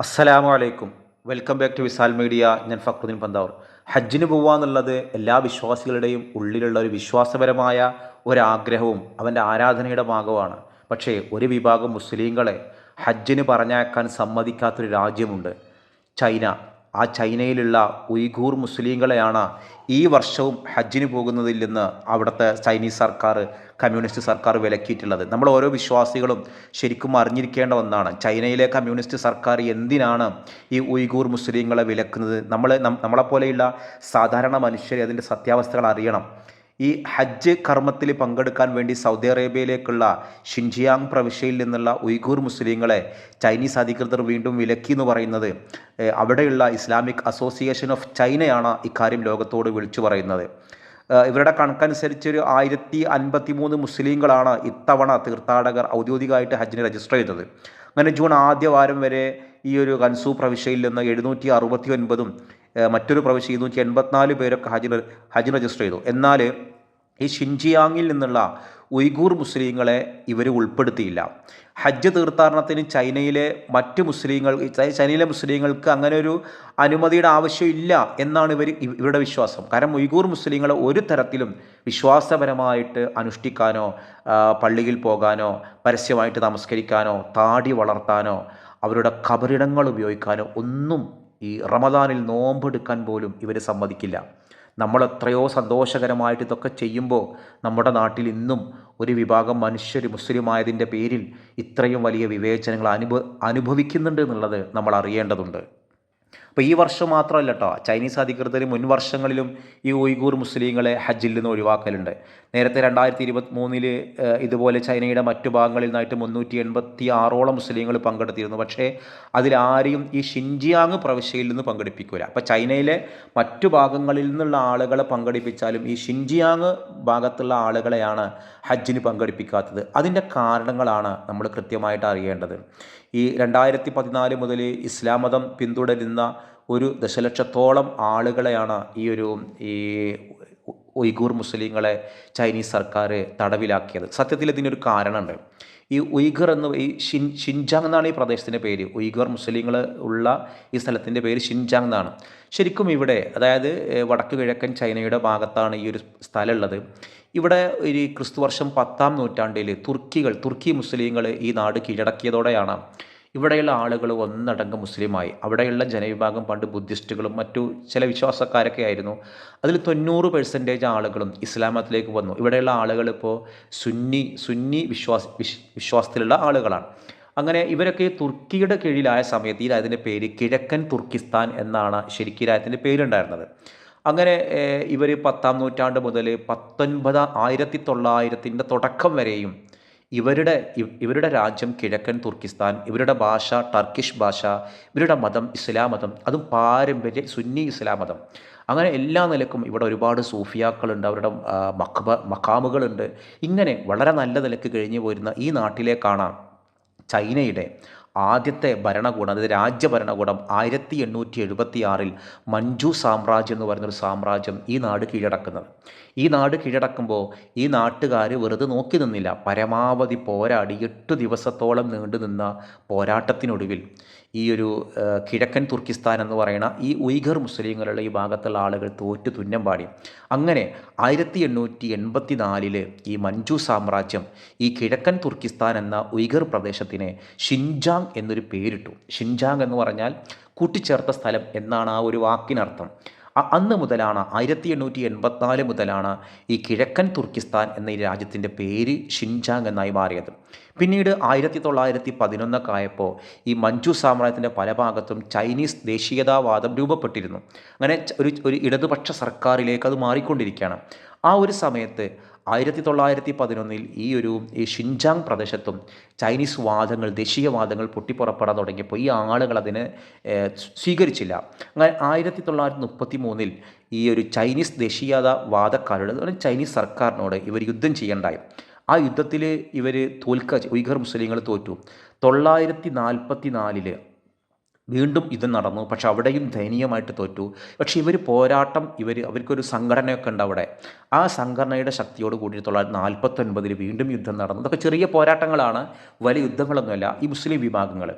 അസ്സലാമു അലൈക്കും welcome back to Visal media. ഞാൻ ഫക്രുദ്ദീൻ പന്താവൂർ. ഹജ്ജിന് പോവാന്നുള്ളത് എല്ലാ വിശ്വാസികളുടെയും ഉള്ളിലുള്ള ഒരു വിശ്വാസപരമായ ഒരാഗ്രഹവും അവന്റെ ആരാധനയുടെ ഭാഗമാണ്. പക്ഷേ ഒരു വിഭാഗം മുസ്ലിങ്ങളെ ഹജ്ജിന് പറഞ്ഞയക്കാൻ സമ്മതിക്കാത്തൊരു രാജ്യമുണ്ട്. ചൈന. ആ ചൈനയിലുള്ള ഉയ്ഗൂർ മുസ്ലിങ്ങളെയാണ് ഈ വർഷവും ഹജ്ജിന് പോകുന്നതില്ലെന്ന് അവിടുത്തെ ചൈനീസ് സർക്കാർ കമ്മ്യൂണിസ്റ്റ് സർക്കാർ വിലക്കിയിട്ടുള്ളത്. നമ്മൾ ഓരോ വിശ്വാസികളും ശരിക്കും അറിഞ്ഞിരിക്കേണ്ട ഒന്നാണ് ചൈനയിലെ കമ്മ്യൂണിസ്റ്റ് സർക്കാർ എന്തിനാണ് ഈ ഉയ്ഗൂർ മുസ്ലിങ്ങളെ വിലക്കുന്നത്? നമ്മൾ നമ്മളെപ്പോലെയുള്ള സാധാരണ മനുഷ്യരെ അതിന്റെ സത്യാവസ്ഥകൾ അറിയണം. ഈ ഹജ്ജ് കർമ്മത്തിൽ പങ്കെടുക്കാൻ വേണ്ടി സൗദി അറേബ്യയിലേക്കുള്ള ഷിൻജിയാങ് പ്രവിശ്യയിൽ നിന്നുള്ള ഉയ്ഗൂർ മുസ്ലിങ്ങളെ ചൈനീസ് അധികൃതർ വീണ്ടും വിലക്കി എന്ന് പറയുന്നത് അവിടെയുള്ള ഇസ്ലാമിക് അസോസിയേഷൻ ഓഫ് ചൈനയാണ് ഇക്കാര്യം ലോകത്തോട് വിളിച്ചു പറയുന്നത്. ഇവരുടെ കണക്കനുസരിച്ച് ഒരു ആയിരത്തി അൻപത്തി മൂന്ന് മുസ്ലിങ്ങളാണ് ഇത്തവണ തീർത്ഥാടകർ ഔദ്യോഗികമായിട്ട് ഹജ്ജിന് രജിസ്റ്റർ ചെയ്തത്. അങ്ങനെ ജൂൺ ആദ്യ വാരം വരെ ഈ ഒരു കൻസു പ്രവിശ്യയിൽ നിന്ന് എഴുന്നൂറ്റി അറുപത്തി ഒൻപതും മറ്റൊരു പ്രവിശ്യ ഇരുന്നൂറ്റി എൺപത്തിനാല് പേരൊക്കെ ഹജ്ജ് ഹജ്ജ് രജിസ്റ്റർ ചെയ്തു. എന്നാൽ ഈ ഷിൻജിയാങ്ങിൽ നിന്നുള്ള ഉയ്ഗൂർ മുസ്ലിങ്ങളെ ഇവർ ഉൾപ്പെടുത്തിയില്ല. ഹജ്ജ് തീർത്ഥാടനത്തിന് ചൈനയിലെ മറ്റ് മുസ്ലിങ്ങൾ ചൈനയിലെ മുസ്ലിങ്ങൾക്ക് അങ്ങനെ ഒരു അനുമതിയുടെ ആവശ്യമില്ല എന്നാണ് ഇവർ ഇവരുടെ വിശ്വാസം. കാരണം ഉയ്ഗൂർ മുസ്ലിങ്ങളെ ഒരു തരത്തിലും വിശ്വാസപരമായിട്ട് അനുഷ്ഠിക്കാനോ പള്ളിയിൽ പോകാനോ പരസ്യമായിട്ട് നമസ്കരിക്കാനോ താടി വളർത്താനോ അവരുടെ കബറിടങ്ങൾ ഉപയോഗിക്കാനോ ഒന്നും ഈ റമദാനിൽ നോമ്പെടുക്കാൻ പോലും ഇവർ സമ്മതിക്കില്ല. നമ്മൾ എത്രയോ സന്തോഷകരമായിട്ട് ഇതൊക്കെ ചെയ്യുമ്പോൾ നമ്മുടെ നാട്ടിൽ ഇന്നും ഒരു വിഭാഗം മനുഷ്യർ മുസ്ലിമായതിന്റെ പേരിൽ ഇത്രയും വലിയ വിവേചനങ്ങൾ അനുഭവ അനുഭവിക്കുന്നുണ്ട് എന്നുള്ളത് നമ്മൾ അറിയേണ്ടതുണ്ട്. അപ്പോൾ ഈ വർഷം മാത്രമല്ല കേട്ടോ ചൈനീസ് അധികൃതർ മുൻ വർഷങ്ങളിലും ഈ ഉയ്ഗൂർ മുസ്ലിങ്ങളെ ഹജ്ജിൽ നിന്ന് ഒഴിവാക്കലുണ്ട്. നേരത്തെ രണ്ടായിരത്തി ഇരുപത്തി മൂന്നിൽ ഇതുപോലെ ചൈനയുടെ മറ്റു ഭാഗങ്ങളിൽ നിന്നായിട്ട് മുന്നൂറ്റി എൺപത്തി ആറോളം മുസ്ലിങ്ങൾ പങ്കെടുത്തിരുന്നു. പക്ഷേ അതിലാരെയും ഈ ഷിൻജിയാങ് പ്രവിശ്യയിൽ നിന്ന് പങ്കെടുപ്പിക്കില്ല അപ്പോൾ ചൈനയിലെ മറ്റു ഭാഗങ്ങളിൽ നിന്നുള്ള ആളുകളെ പങ്കെടുപ്പിച്ചാലും ഈ ഷിൻജിയാങ് ഭാഗത്തുള്ള ആളുകളെയാണ് ഹജ്ജിന് പങ്കെടുപ്പിക്കാത്തത്. അതിന്റെ കാരണങ്ങളാണ് നമ്മൾ കൃത്യമായിട്ട് അറിയേണ്ടത്. ഈ രണ്ടായിരത്തി പതിനാല് മുതൽ ഇസ്ലാം മതം പിന്തുടരുന്ന ഒരു ദശലക്ഷത്തോളം ആളുകളെയാണ് ഈ ഒരു ഈ ഉയ്ഗൂർ മുസ്ലിങ്ങളെ ചൈനീസ് സർക്കാർ തടവിലാക്കിയത്. സത്യത്തിൽ ഇതിനൊരു കാരണമുണ്ട്. ഈ ഉയ്ഗർ എന്ന് ഈ ഷിൻ ഷിൻജാങ് എന്നാണ് ഈ പ്രദേശത്തിന്റെ പേര്. ഉയ്ഗർ മുസ്ലിങ്ങൾ ഉള്ള ഈ സ്ഥലത്തിന്റെ പേര് ഷിൻജാങ് എന്നാണ്. ശരിക്കും ഇവിടെ അതായത് വടക്കു കിഴക്കൻ ചൈനയുടെ ഭാഗത്താണ് ഈ ഒരു സ്ഥലമുള്ളത്. ഇവിടെ ഒരു ക്രിസ്തുവർഷം പത്താം നൂറ്റാണ്ടിൽ തുർക്കികൾ തുർക്കി മുസ്ലിങ്ങൾ ഈ നാട് കീഴടക്കിയതോടെയാണ് ഇവിടെയുള്ള ആളുകൾ ഒന്നടങ്കം മുസ്ലിമായി. അവിടെയുള്ള ജനവിഭാഗം പണ്ട് ബുദ്ധിസ്റ്റുകളും മറ്റു ചില വിശ്വാസക്കാരൊക്കെ ആയിരുന്നു. അതിൽ തൊണ്ണൂറ് പെർസെന്റേജ് ആളുകളും ഇസ്ലാമത്തിലേക്ക് വന്നു. ഇവിടെയുള്ള ആളുകൾ ഇപ്പോൾ സുന്നി സുന്നി വിശ്വാസ വിശ് വിശ്വാസത്തിലുള്ള ആളുകളാണ്. അങ്ങനെ ഇവരൊക്കെ തുർക്കിയുടെ കീഴിലായ സമയത്ത് ഈ രാജ്യത്തിന്റെ പേര് കിഴക്കൻ തുർക്കിസ്ഥാൻ എന്നാണ് ശരിക്കും രാജ്യത്തിന്റെ പേരുണ്ടായിരുന്നത്. അങ്ങനെ ഇവർ പത്താം നൂറ്റാണ്ട് മുതൽ പത്തൊൻപത് ആയിരത്തി തൊള്ളായിരത്തിന്റെ തുടക്കം വരെയും ഇവരുടെ ഇവരുടെ രാജ്യം കിഴക്കൻ തുർക്കിസ്ഥാൻ ഇവരുടെ ഭാഷ ടർക്കിഷ് ഭാഷ ഇവരുടെ മതം ഇസ്ലാം മതം അതും പാരമ്പര്യ സുന്നി ഇസ്ലാം മതം. അങ്ങനെ എല്ലാ നിലക്കും ഇവിടെ ഒരുപാട് സൂഫിയാക്കളുണ്ട് അവരുടെ മഖബ മഖാമുകളുണ്ട്. ഇങ്ങനെ വളരെ നല്ല നിലയ്ക്ക് കഴിഞ്ഞു പോരുന്ന ഈ നാട്ടിലേക്കാണ് ചൈനയുടെ ആദ്യത്തെ ഭരണകൂടം അതായത് രാജ്യഭരണകൂടം ആയിരത്തി എണ്ണൂറ്റി എഴുപത്തി ആറിൽ മഞ്ജു സാമ്രാജ്യം എന്ന് പറയുന്നൊരു സാമ്രാജ്യം ഈ നാട് കീഴടക്കുന്നത്. ഈ നാട് കീഴടക്കുമ്പോൾ ഈ നാട്ടുകാർ വെറുതെ നോക്കി നിന്നില്ല. പരമാവധി പോരാടി എട്ട് ദിവസത്തോളം നീണ്ടു നിന്ന പോരാട്ടത്തിനൊടുവിൽ ഈ ഒരു കിഴക്കൻ തുർക്കിസ്ഥാൻ എന്ന് പറയുന്ന ഈ ഉയ്ഗർ മുസ്ലിങ്ങളുടെ ഈ ഭാഗത്തുള്ള ആളുകൾ തോറ്റു തുന്നം പാടി. അങ്ങനെ ആയിരത്തി എണ്ണൂറ്റി എൺപത്തി നാലിൽ ഈ മഞ്ജു സാമ്രാജ്യം ഈ കിഴക്കൻ തുർക്കിസ്ഥാൻ എന്ന ഉയ്ഗർ പ്രദേശത്തിനെ ഷിൻജാങ് എന്നൊരു പേരിട്ടു. ഷിൻജാങ് എന്ന് പറഞ്ഞാൽ കൂട്ടിച്ചേർത്ത സ്ഥലം എന്നാണ് ആ ഒരു വാക്കിനർത്ഥം. അന്ന് മുതലാണ് ആയിരത്തി എണ്ണൂറ്റി എൺപത്തിനാല് മുതലാണ് ഈ കിഴക്കൻ തുർക്കിസ്ഥാൻ എന്ന ഈ രാജ്യത്തിന്റെ പേര് ഷിൻജാങ് എന്നായി മാറിയത്. പിന്നീട് ആയിരത്തി തൊള്ളായിരത്തി പതിനൊന്നൊക്കെ ആയപ്പോൾ ഈ മഞ്ചു സാമ്രാജ്യത്തിന്റെ പല ഭാഗത്തും ചൈനീസ് ദേശീയതാവാദം രൂപപ്പെട്ടിരുന്നു. അങ്ങനെ ഒരു ഒരു ഇടതുപക്ഷ സർക്കാരിലേക്ക് അത് മാറിക്കൊണ്ടിരിക്കുകയാണ്. ആ ഒരു സമയത്ത് ആയിരത്തി തൊള്ളായിരത്തി പതിനൊന്നിൽ ഈ ഒരു ഈ ഷിൻജാങ് പ്രദേശത്തും ചൈനീസ് വാദങ്ങൾ ദേശീയവാദങ്ങൾ പൊട്ടിപ്പുറപ്പെടാൻ തുടങ്ങിയപ്പോൾ ഈ ആളുകൾ അതിനെ സ്വീകരിച്ചില്ല. അങ്ങനെ ആയിരത്തി തൊള്ളായിരത്തി മുപ്പത്തി മൂന്നിൽ ഈ ഒരു ചൈനീസ് ദേശീയത വാദക്കാരോട് അതുപോലെ ചൈനീസ് സർക്കാരിനോട് ഇവർ യുദ്ധം ചെയ്യണ്ടായി. ആ യുദ്ധത്തിൽ ഇവർ തോൽക്ക ഉയ്ഗർ മുസ്ലിങ്ങൾ തോറ്റു. തൊള്ളായിരത്തി നാൽപ്പത്തി നാലിൽ വീണ്ടും ഇത് നടന്നു. പക്ഷെ അവിടെയും ദയനീയമായിട്ട് തോറ്റു. പക്ഷെ ഇവർ പോരാട്ടം ഇവർ അവർക്കൊരു സംഘടനയൊക്കെ ഉണ്ട് അവിടെ. ആ സംഘടനയുടെ ശക്തിയോട് കൂടി തൊള്ളായിരത്തി നാൽപ്പത്തൊൻപതിൽ വീണ്ടും യുദ്ധം നടന്നു. അതൊക്കെ ചെറിയ പോരാട്ടങ്ങളാണ് വലിയ യുദ്ധങ്ങളൊന്നുമല്ല ഈ മുസ്ലിം വിഭാഗങ്ങൾ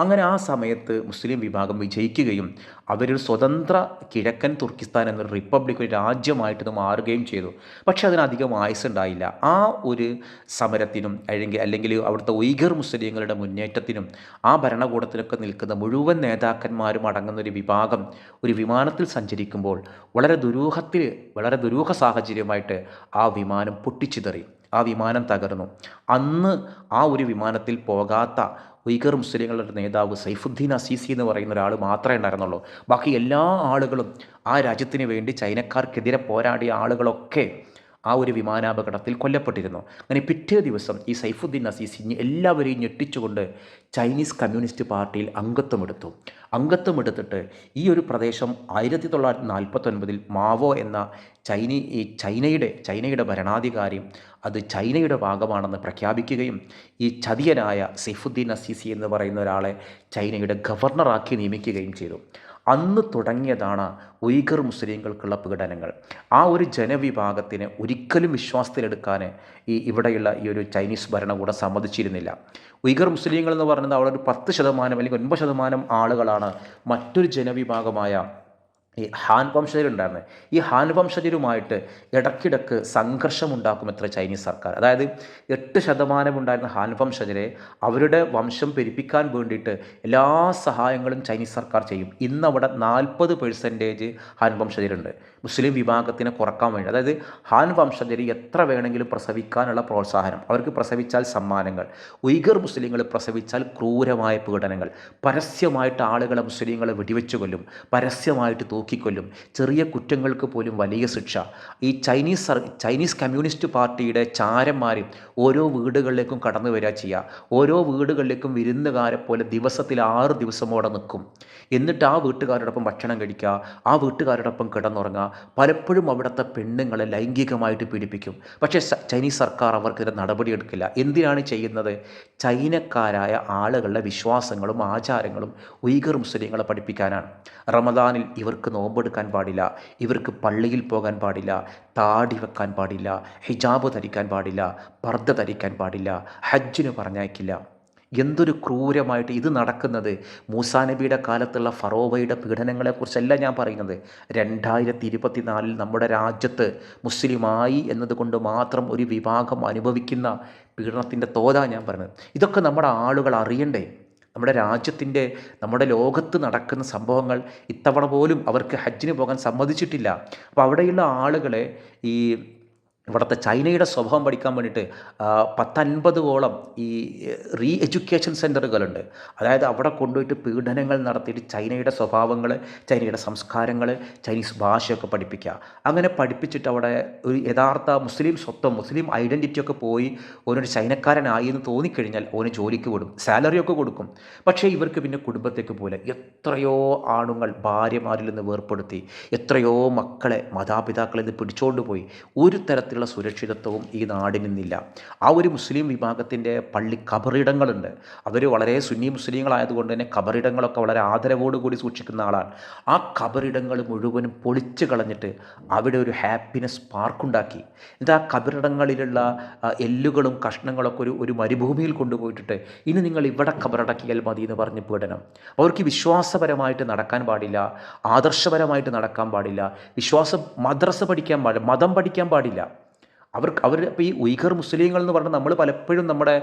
അങ്ങനെ ആ സമയത്ത് മുസ്ലിം വിഭാഗം വിജയിക്കുകയും അവരൊരു സ്വതന്ത്ര കിഴക്കൻ തുർക്കിസ്ഥാൻ എന്നൊരു റിപ്പബ്ലിക് ഒരു രാജ്യമായിട്ട് മാറുകയും ചെയ്തു. പക്ഷെ അതിനധികം ആയുസ്സുണ്ടായില്ല ആ ഒരു സമരത്തിനും അല്ലെങ്കിൽ അല്ലെങ്കിൽ അവിടുത്തെ ഉയ്ഗർ മുസ്ലിങ്ങളുടെ മുന്നേറ്റത്തിനും ആ ഭരണകൂടത്തിലൊക്കെ നിൽക്കുന്ന മുഴുവൻ നേതാക്കന്മാരും അടങ്ങുന്ന ഒരു വിഭാഗം ഒരു വിമാനത്തിൽ സഞ്ചരിക്കുമ്പോൾ വളരെ ദുരൂഹത്തിൽ വളരെ ദുരൂഹ സാഹചര്യമായിട്ട് ആ വിമാനം പൊട്ടിച്ചിതറി. ആ വിമാനം തകർന്നു. അന്ന് ആ ഒരു വിമാനത്തിൽ പോകാത്ത ഉയ്ഗർ മുസ്ലിങ്ങളുടെ നേതാവ് സൈഫുദ്ദീൻ അസീസി എന്ന് പറയുന്ന ഒരാൾ മാത്രമേ ഉണ്ടായിരുന്നുള്ളൂ. ബാക്കി എല്ലാ ആളുകളും ആ രാജ്യത്തിന് വേണ്ടി ചൈനക്കാർക്കെതിരെ പോരാടിയ ആളുകളൊക്കെ ആ ഒരു വിമാനാപകടത്തിൽ കൊല്ലപ്പെട്ടിരുന്നു. അങ്ങനെ പിറ്റേ ദിവസം ഈ സൈഫുദ്ദീൻ അസീസി എല്ലാവരെയും ഞെട്ടിച്ചുകൊണ്ട് ചൈനീസ് കമ്മ്യൂണിസ്റ്റ് പാർട്ടിയിൽ അംഗത്വമെടുത്തു. അംഗത്വമെടുത്തിട്ട് ഈ ഒരു പ്രദേശം ആയിരത്തി തൊള്ളായിരത്തി നാൽപ്പത്തൊൻപതിൽ മാവോ എന്ന ചൈന ഈ ചൈനയുടെ ചൈനയുടെ ഭരണാധികാരി അത് ചൈനയുടെ ഭാഗമാണെന്ന് പ്രഖ്യാപിക്കുകയും ഈ ചതിയനായ സൈഫുദ്ദീൻ അസീസി എന്ന് പറയുന്ന ഒരാളെ ചൈനയുടെ ഗവർണറാക്കി നിയമിക്കുകയും ചെയ്തു. അന്ന് തുടങ്ങിയതാണ് ഉയ്ഗർ മുസ്ലിങ്ങൾക്കുള്ള പീഡനങ്ങൾ. ആ ഒരു ജനവിഭാഗത്തിന് ഒരിക്കലും വിശ്വാസത്തിലെടുക്കാൻ ഈ ഇവിടെയുള്ള ഈ ഒരു ചൈനീസ് ഭരണകൂടം സമ്മതിച്ചിരുന്നില്ല. ഉയ്ഗർ മുസ്ലിങ്ങൾ എന്ന് പറയുന്നത് അവിടെ ഒരു പത്ത് ശതമാനം അല്ലെങ്കിൽ ഒൻപത് ശതമാനം ആളുകളാണ് മറ്റൊരു ജനവിഭാഗമായ ഈ ഹാൻ വംശജരുണ്ടായിരുന്നത് ഈ ഹാൻ വംശജരുമായിട്ട് ഇടയ്ക്കിടയ്ക്ക് സംഘർഷമുണ്ടാക്കുമത്ര ചൈനീസ് സർക്കാർ. അതായത് എട്ട് ശതമാനം ഉണ്ടായിരുന്ന ഹാൻ വംശജരെ അവരുടെ വംശം പെരുപ്പിക്കാൻ വേണ്ടിയിട്ട് എല്ലാ സഹായങ്ങളും ചൈനീസ് സർക്കാർ ചെയ്യും. ഇന്ന് അവിടെ നാൽപ്പത് പെർസെന്റേജ് ഹാൻ വംശജരുണ്ട്. മുസ്ലിം വിഭാഗത്തിനെ കുറയ്ക്കാൻ വേണ്ടി. അതായത് ഹാൻ വംശജർ എത്ര വേണമെങ്കിലും പ്രസവിക്കാനുള്ള പ്രോത്സാഹനം. അവർക്ക് പ്രസവിച്ചാൽ സമ്മാനങ്ങൾ. ഉയ്ഗർ മുസ്ലിങ്ങൾ പ്രസവിച്ചാൽ ക്രൂരമായ പീഡനങ്ങൾ. പരസ്യമായിട്ട് ആളുകളെ മുസ്ലിങ്ങളെ വെടിവെച്ചു കൊല്ലും. പരസ്യമായിട്ട് തൂക്കിക്കൊല്ലും ചെറിയ കുറ്റങ്ങൾക്ക് പോലും വലിയ ശിക്ഷ. ഈ ചൈനീസ് ചൈനീസ് കമ്മ്യൂണിസ്റ്റ് പാർട്ടിയുടെ ചാരന്മാർ ഓരോ വീടുകളിലേക്കും കടന്നു വരിക ചെയ്യുക ഓരോ വീടുകളിലേക്കും വിരുന്നുകാരെ പോലെ ദിവസത്തിൽ ആറ് ദിവസമോടെ നിൽക്കും എന്നിട്ട് ആ വീട്ടുകാരോടൊപ്പം ഭക്ഷണം കഴിക്കുക. ആ വീട്ടുകാരോടൊപ്പം കിടന്നുറങ്ങുക. പലപ്പോഴും അവിടുത്തെ പെണ്ണുങ്ങളെ ലൈംഗികമായിട്ട് പീഡിപ്പിക്കും. പക്ഷേ ചൈനീസ് സർക്കാർ അവർക്കെതിരെ നടപടിയെടുക്കില്ല. എന്തിനാണ് ചെയ്യുന്നത്? ചൈനക്കാരായ ആളുകളുടെ വിശ്വാസങ്ങളും ആചാരങ്ങളും ഉയ്ഗർ മുസ്ലിങ്ങളെ പഠിപ്പിക്കാനാണ്. റമദാനിൽ ഇവർക്ക് നോമ്പെടുക്കാൻ പാടില്ല ഇവർക്ക് പള്ളിയിൽ പോകാൻ പാടില്ല താടി വെക്കാൻ പാടില്ല ഹിജാബ് ധരിക്കാൻ പാടില്ല പർദ്ദ ധരിക്കാൻ പാടില്ല ഹജ്ജിന് പറഞ്ഞയക്കില്ല. എന്തൊരു ക്രൂരമായിട്ട് ഇത് നടക്കുന്നത്. മൂസാ നബിയുടെ കാലത്തുള്ള ഫറോവയുടെ പീഡനങ്ങളെക്കുറിച്ചല്ല ഞാൻ പറയുന്നത്. രണ്ടായിരത്തി ഇരുപത്തിനാലിൽ നമ്മുടെ രാജ്യത്ത് മുസ്ലിമായി എന്നതുകൊണ്ട് മാത്രം ഒരു വിഭാഗം അനുഭവിക്കുന്ന പീഡനത്തിന്റെ തോതാ ഞാൻ പറയുന്നത്. ഇതൊക്കെ നമ്മുടെ ആളുകൾ അറിയണ്ടേ? നമ്മുടെ രാജ്യത്തിന്റെ നമ്മുടെ ലോകത്ത് നടക്കുന്ന സംഭവങ്ങൾ ഇത്തവണ പോലും അവർക്ക് ഹജ്ജിന് പോകാൻ സമ്മതിച്ചിട്ടില്ല. അപ്പോൾ അവിടെയുള്ള ആളുകളെ ഈ ഇവിടുത്തെ ചൈനയുടെ സ്വഭാവം പഠിക്കാൻ വേണ്ടിയിട്ട് പത്തൻപതോളം ഈ റീ എഡ്യൂക്കേഷൻ സെന്ററുകളുണ്ട് അതായത് അവിടെ കൊണ്ടുപോയിട്ട് പീഡനങ്ങൾ നടത്തിയിട്ട് ചൈനയുടെ സ്വഭാവങ്ങൾ ചൈനയുടെ സംസ്കാരങ്ങൾ ചൈനീസ് ഭാഷയൊക്കെ പഠിപ്പിക്കുക. അങ്ങനെ പഠിപ്പിച്ചിട്ട് അവിടെ ഒരു യഥാർത്ഥ മുസ്ലിം സ്വത്വം മുസ്ലിം ഐഡന്റിറ്റിയൊക്കെ പോയി ഓനൊരു ചൈനക്കാരനായി എന്ന് തോന്നിക്കഴിഞ്ഞാൽ ഓന് ജോലിക്ക് വിടും സാലറിയൊക്കെ കൊടുക്കും. പക്ഷേ ഇവർക്ക് പിന്നെ കുടുംബത്തേക്ക് പോലെ എത്രയോ ആണുങ്ങൾ ഭാര്യമാരിൽ നിന്ന് വേർപ്പെടുത്തി എത്രയോ മക്കളെ മാതാപിതാക്കളിൽ നിന്ന് പിടിച്ചോണ്ട് പോയി. ഒരു തരത്തിലുള്ള സുരക്ഷിതത്വവും ഈ നാടിനിന്നില്ല ആ ഒരു മുസ്ലിം വിഭാഗത്തിന്റെ പള്ളി കബറിടങ്ങളുണ്ട് അവർ വളരെ സുന്നി മുസ്ലിങ്ങളായതുകൊണ്ട് തന്നെ കബറിടങ്ങളൊക്കെ വളരെ ആദരവോടുകൂടി സൂക്ഷിക്കുന്ന ആളാണ്. ആ കബറിടങ്ങൾ മുഴുവനും പൊളിച്ചു കളഞ്ഞിട്ട് അവിടെ ഒരു ഹാപ്പിനെസ് പാർക്കുണ്ടാക്കി. എന്നിട്ട് ആ കബറിടങ്ങളിലുള്ള എല്ലുകളും കഷ്ണങ്ങളൊക്കെ ഒരു ഒരു മരുഭൂമിയിൽ കൊണ്ടുപോയിട്ടിട്ട് ഇനി നിങ്ങൾ ഇവിടെ കബറടക്കിയാൽ മതി എന്ന് പറഞ്ഞ് പീഡനം. അവർക്ക് വിശ്വാസപരമായിട്ട് നടക്കാൻ പാടില്ല ആദർശപരമായിട്ട് നടക്കാൻ പാടില്ല വിശ്വാസം മദ്രസ പഠിക്കാൻ പാടില്ല മതം പഠിക്കാൻ പാടില്ല. അവർക്ക് അവർ അപ്പോൾ ഈ ഉയ്ഗർ മുസ്ലിങ്ങൾ എന്ന് പറഞ്ഞാൽ നമ്മൾ പലപ്പോഴും നമ്മുടെ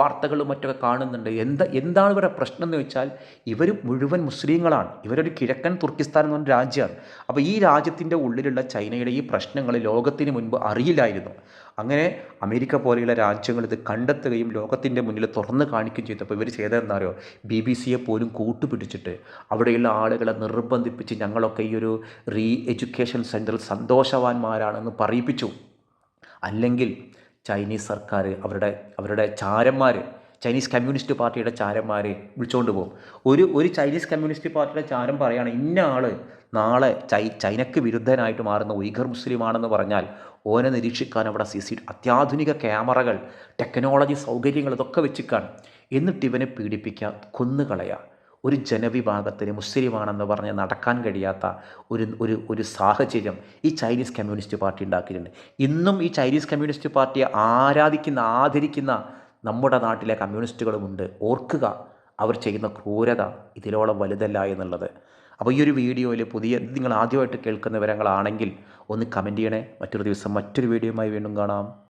വാർത്തകളും മറ്റൊക്കെ കാണുന്നുണ്ട്. എന്താ എന്താണ് ഇവരുടെ പ്രശ്നം എന്ന് വെച്ചാൽ ഇവർ മുഴുവൻ മുസ്ലിങ്ങളാണ്. ഇവരൊരു കിഴക്കൻ തുർക്കിസ്ഥാൻ എന്ന് പറഞ്ഞ രാജ്യമാണ്. അപ്പോൾ ഈ രാജ്യത്തിന്റെ ഉള്ളിലുള്ള ചൈനയുടെ ഈ പ്രശ്നങ്ങൾ ലോകത്തിന് മുൻപ് അറിയില്ലായിരുന്നു. അങ്ങനെ അമേരിക്ക പോലെയുള്ള രാജ്യങ്ങൾ ഇത് കണ്ടെത്തുകയും ലോകത്തിന്റെ മുന്നിൽ തുറന്ന് കാണിക്കുകയും ചെയ്തപ്പോൾ ഇവർ ചെയ്തതെന്ന് അറിയോ? ബി ബി സിയെ പോലും കൂട്ടുപിടിച്ചിട്ട് അവിടെയുള്ള ആളുകളെ നിർബന്ധിപ്പിച്ച് ഞങ്ങളൊക്കെ ഈ ഒരു റീ എഡ്യൂക്കേഷൻ സെന്ററിൽ സന്തോഷവാന്മാരാണെന്ന് പറയിപ്പിച്ചു. അല്ലെങ്കിൽ ചൈനീസ് സർക്കാർ അവരുടെ അവരുടെ ചാരന്മാർ ചൈനീസ് കമ്മ്യൂണിസ്റ്റ് പാർട്ടിയുടെ ചാരന്മാർ വിളിച്ചുകൊണ്ട് പോകും. ഒരു ഒരു ചൈനീസ് കമ്മ്യൂണിസ്റ്റ് പാർട്ടിയുടെ ചാരം പറയുകയാണ് ഇന്ന ആൾ നാളെ ചൈ ചൈനയ്ക്ക് വിരുദ്ധനായിട്ട് മാറുന്ന ഉയ്ഗർ മുസ്ലിമാണെന്ന് പറഞ്ഞാൽ ഓനെ നിരീക്ഷിക്കാൻ അവിടെ സി സി അത്യാധുനിക ക്യാമറകൾ ടെക്നോളജി സൗകര്യങ്ങൾ ഇതൊക്കെ വെച്ചിക്കാണ്. എന്നിട്ട് ഇവനെ പീഡിപ്പിക്കുക കൊന്നുകളയുക. ഒരു ജനവിഭാഗത്തിന് മുസ്ലിമാണെന്ന് പറഞ്ഞ് നടക്കാൻ കഴിയാത്ത ഒരു ഒരു ഒരു സാഹചര്യം ഈ ചൈനീസ് കമ്മ്യൂണിസ്റ്റ് പാർട്ടി ഉണ്ടാക്കിയിട്ടുണ്ട്. ഇന്നും ഈ ചൈനീസ് കമ്മ്യൂണിസ്റ്റ് പാർട്ടിയെ ആരാധിക്കുന്ന ആദരിക്കുന്ന നമ്മുടെ നാട്ടിലെ കമ്മ്യൂണിസ്റ്റുകളുമുണ്ട് ഓർക്കുക അവർ ചെയ്യുന്ന ക്രൂരത ഇതിലോളം വലുതല്ല എന്നുള്ളത്. അപ്പോൾ ഈ ഒരു വീഡിയോയിൽ പുതിയ നിങ്ങൾ ആദ്യമായിട്ട് കേൾക്കുന്ന വിവരങ്ങളാണെങ്കിൽ ഒന്ന് കമന്റ് ചെയ്യണേ. മറ്റൊരു ദിവസം മറ്റൊരു വീഡിയോയുമായി വീണ്ടും കാണാം.